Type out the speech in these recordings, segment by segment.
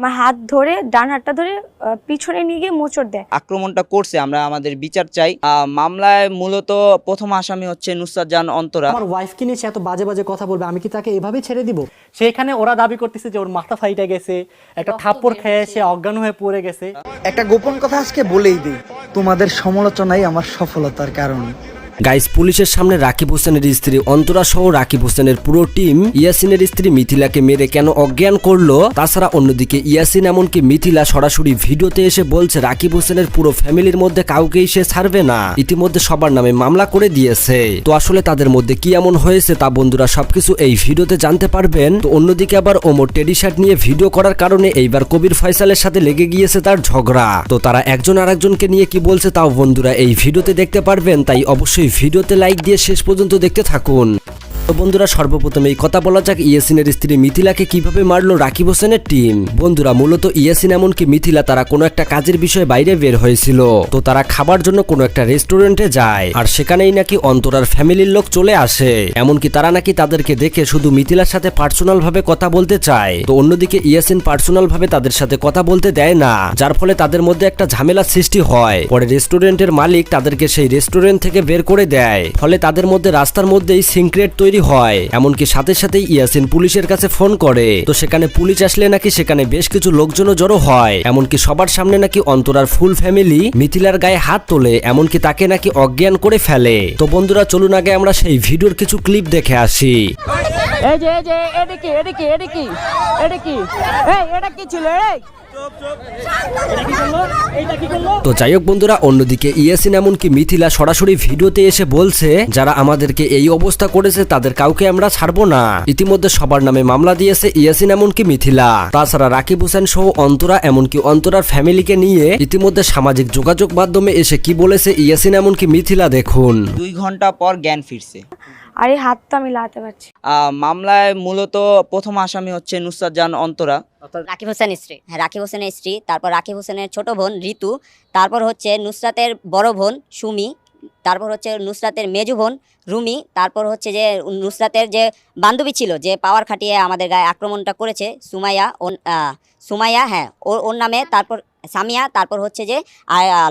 আমার হাত ধরে ডান হাতটা ধরে পিছনে নিয়ে গিয়ে মোচড় দেয়। আক্রমণটা করছে আমরা আমাদের বিচার চাই। আহ, মামলায় মূলত প্রথম আসামি হচ্ছে নুসরাত জান অন্তরা। আমার ওয়াইফকে নিয়ে সে এত বাজে বাজে কথা বলবে আমি কি তাকে এভাবেই ছেড়ে দিব? সেখানে ওরা দাবি করতেছে যে ওর মাথা ফাইটা গেছে একটা থাপ্পড় খেয়ে সে অজ্ঞান হয়ে পড়ে গেছে। একটা গোপন কথা আজকে বলেই দিই তোমাদের সমালোচনাই আমার সফলতার কারণ। গাইস, পুলিশের সামনে রাকিব হোসেনের স্ত্রী অন্তরা সহ রাকিব হোসেনের পুরো টিম, ইয়াসিনের স্ত্রী মিথিলাকে মেরে কেন অজ্ঞান করল? তাছাড়া অন্যদিকে ইয়াসিন এমনকি মিথিলা সরাসরি ভিডিওতে এসে বলছে, রাকিব হোসেনের পুরো ফ্যামিলির মধ্যে কাউকেই সে ছাড়বে না। ইতিমধ্যে সবার নামে মামলা করে দিয়েছে। তো আসলে তাদের মধ্যে কি এমন হয়েছে তা বন্ধুরা সবকিছু এই ভিডিওতে জানতে পারবেন। তো অন্যদিকে আবার ওমর টেডি শার্ট নিয়ে ভিডিও করার কারণে এইবার কবির ফয়সালের সাথে লেগে গিয়েছে তার ঝগড়া। তো তারা একজন আরেকজনকে নিয়ে কি বলছে তাও বন্ধুরা এই ভিডিওতে দেখতে পারবেন, তাই অবশ্যই ভিডিওতে লাইক দিয়ে শেষ পর্যন্ত দেখতে থাকুন। তো বন্ধুরা, সর্বপ্রথম এই কথা বলা যাক ইয়াসিনের স্ত্রী মিথিলাকে কীভাবে মারলো রাকিব হোসেনের টিম। বন্ধুরা, মূলত ইয়াসিন এমনকি মিথিলা তারা কোনো একটা কাজের বিষয়ে বাইরে বের হয়েছিল। তো তারা খাবার জন্য কোনো একটা রেস্টুরেন্টে যায়, আর সেখানেই নাকি অন্তরার ফ্যামিলির লোক চলে আসে। এমনকি তারা নাকি তাদেরকে দেখে শুধু মিথিলার সাথে পার্সোনাল ভাবে কথা বলতে চায়। তো অন্যদিকে ইয়াসিন পার্সোনাল ভাবে তাদের সাথে কথা বলতে দেয় না, যার ফলে তাদের মধ্যে একটা ঝামেলার সৃষ্টি হয়। পরে রেস্টুরেন্টের মালিক তাদেরকে সেই রেস্টুরেন্ট থেকে বের করে দেয়। ফলে তাদের মধ্যে রাস্তার মধ্যেই সিক্রেট তৈরি হয়। এমনকি সাথে সাথেই ইয়াসিন পুলিশের কাছে ফোন করে। তো সেখানে পুলিশ আসলে নাকি সেখানে বেশ কিছু লোকজনও জড়ো হয়। এমনকি সবার সামনে নাকি অন্তরার ফুল ফ্যামিলি মিথিলার গায়ে হাত তোলে, এমনকি তাকে নাকি অজ্ঞান করে ফেলে। তো বন্ধুরা, চলুন আগে আমরা সেই ভিডিওর কিছু ক্লিপ দেখে আসি। এই যে এই যে এটা কি এটা কি এটা কি এটা কি এই, এটা কি ছিল? এই তো যাই হোক বন্ধুরা, অন্যদিকে ইয়াসিন এমনকি মিথিলা সরাসরি ভিডিওতে এসে বলছে, যারা আমাদেরকে এই অবস্থা করেছে তাদের কাউকে আমরা ছাড়বো না। ইতিমধ্যে সবার নামে মামলা দিয়েছে ইয়াসিন এমনকি মিথিলা। তাছাড়া রাকিব হোসেন সহ অন্তরা, এমনকি অন্তরার ফ্যামিলিকে নিয়ে ইতিমধ্যে সামাজিক যোগাযোগ মাধ্যমে এসে কি বলেছে ইয়াসিন এমনকি মিথিলা দেখুন। দুই ঘণ্টা পর জ্ঞান ফিরছে। আর এই হাতটা আমি লাগাতে পারছি আহ, মামলায় মূলত প্রথম আসামি হচ্ছে নুসরাত জান অন্তরা। রাকিব হোসেন স্ত্রী। হ্যাঁ রাকিব হোসেনের স্ত্রী তারপর রাকিব হোসেনের ছোট বোন ঋতু তারপর হচ্ছে নুসরাতের বড় বোন সুমি তারপর হচ্ছে নুসরাতের মেজু বোন রুমি, তারপর হচ্ছে যে নুসরাতের যে বান্ধবী ছিল যে পাওয়ার খাটিয়ে আমাদের গায়ে আক্রমণটা করেছে, সুমাইয়া সুমাইয়া হ্যাঁ ওর ওর নামে তারপর সামিয়া, তারপর হচ্ছে যে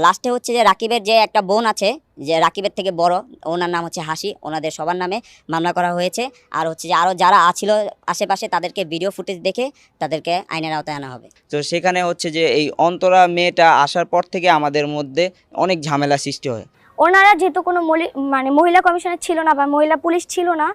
লাস্টে হচ্ছে যে রাকিবের যে একটা বোন আছে, যে রাকিবের থেকে বড়, ওনার নাম হচ্ছে হাসি, ওনাদের সবার নামে মামলা করা হয়েছে। আর হচ্ছে যে আরও যারা আছিল আশেপাশে তাদেরকে ভিডিও ফুটেজ দেখে তাদেরকে আইনের আওতায় আনা হবে। তো সেখানে হচ্ছে যে এই অন্তরা মেয়েটা আসার পর থেকে আমাদের মধ্যে অনেক ঝামেলা সৃষ্টি হয়। ওনারা যেহেতু কোনো মানে মহিলা কমিশনার ছিল না বা মহিলা পুলিশ ছিল না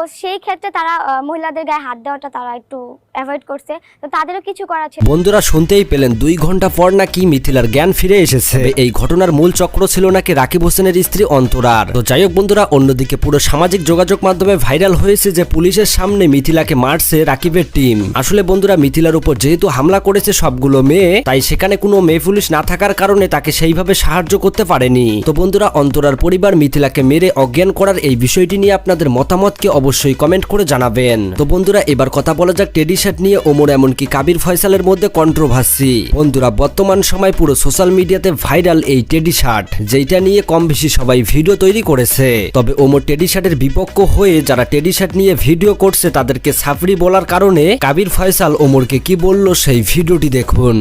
তো সেই ক্ষেত্রে তারা মহিলাদের গায়ে হাত দেওয়াটা তারা একটু অ্যাভয়েড করছে। তো তাদেরও কিছু করা ছিল। বন্ধুরা, শুনতেই পেলেন, দুই ঘণ্টা পর নাকি মিথিলার জ্ঞান ফিরে এসেছে। এই ঘটনার মূল চক্র ছিল নাকি রাকিব হোসেনের স্ত্রী অন্তরার। তো যাই হোক বন্ধুরা, অন্যদিকে পুরো সামাজিক যোগাযোগ মাধ্যমে ভাইরাল হয়েছে যে পুলিশের সামনে মিথিলাকে মারছে রাকিবের টিম। আসলে বন্ধুরা, মিথিলার উপর যেহেতু হামলা করেছে সবগুলো মেয়ে, তাই সেখানে কোনো মেয়ে পুলিশ না থাকার কারণে তাকে সেইভাবে সাহায্য করতে পারেনি। তো বন্ধুরা, অন্তরার পরিবার মিথিলাকে মেরে অজ্ঞান করার এই বিষয়টি নিয়ে আপনাদের মতামতকে অবশ্যই কমেন্ট করে জানাবেন। তো বন্ধুরা, এবার কথা বলা যাক টেডি শার্ট নিয়ে। ওমর এমনকি কাবির ফয়সালের মধ্যে কন্ট্রোভার্সি বন্ধুরা, বর্তমান সময় পুরো সোশ্যাল মিডিয়াতে ভাইরাল এই টেডি শার্ট যেটা নিয়ে কম বেশি সবাই ভিডিও তৈরি করেছে। তবে ওমর টেডি শার্টের বিপক্ষ হয়ে যারা টেডি শার্ট নিয়ে ভিডিও করছে, তাদেরকে সাফরি বলার কারণে কাবির ফয়সাল ওমরকে কি বলল সেই ভিডিওটি দেখুন।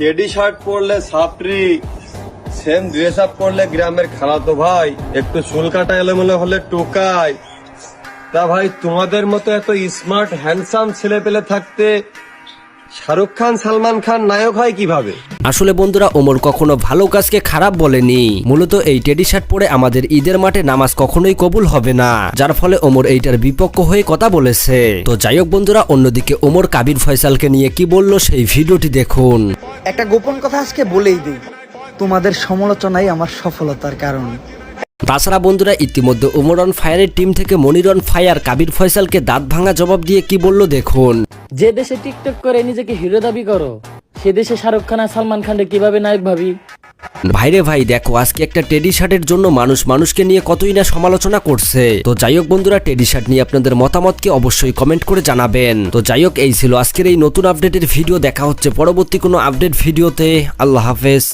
টেডি শার্ট পরলে সাপরি সেম ড্রেস আপ পরলে গ্রামের খালাতো ভাই, একটু চুল কাটা এলোমেলো হলে টোকায়। তা ভাই তোমাদের মতো এত স্মার্ট হ্যান্ডসাম ছেলে পেলে থাকতে শাহরুখ খান সালমান খান নায়ক হয় কীভাবে? আসলে বন্ধুরা ওমর কখনো ভালো কাজকে খারাপ বলেনি। মূলত এই টেডি শার্ট পরে আমাদের ঈদের মাঠে নামাজ কখনোই কবুল হবে না। যার ফলে ওমর এইটার বিপক্ষ হয়ে কথা বলেছে। তো যাই হোক বন্ধুরা অন্যদিকে ওমর কাবির ফয়সালকে নিয়ে কি বলল সেই ভিডিওটি দেখুন। একটা গোপন কথা আজকে বলেই দিই। তোমাদের সমালোচনাই আমার সফলতার কারণ। তাছাড়া বন্ধুরা ইতিমধ্যে ওমর অন ফায়ারের টিম থেকে মনিরন ফায়ার কাবির ফয়সালকে দাঁত ভাঙা জবাব দিয়ে কি বলল দেখুন। যে দেশে টিকটক করে নিজেকে হিরো দাবি করো সে দেশে শাহরুখ খান আর সালমান খানকে কীভাবে নায়ক ভাবি? ভাইরে ভাই দেখো আজকে একটা টেডি শার্টের জন্য মানুষ মানুষকে নিয়ে কতই না সমালোচনা করছে। তো যাই হোক বন্ধুরা টেডি শার্ট নিয়ে আপনাদের মতামতকে অবশ্যই কমেন্ট করে জানাবেন। তো যাই হোক এই ছিল আজকের এই নতুন আপডেটের ভিডিও দেখা হচ্ছে পরবর্তী কোনো আপডেট ভিডিওতে। আল্লাহ হাফেজ।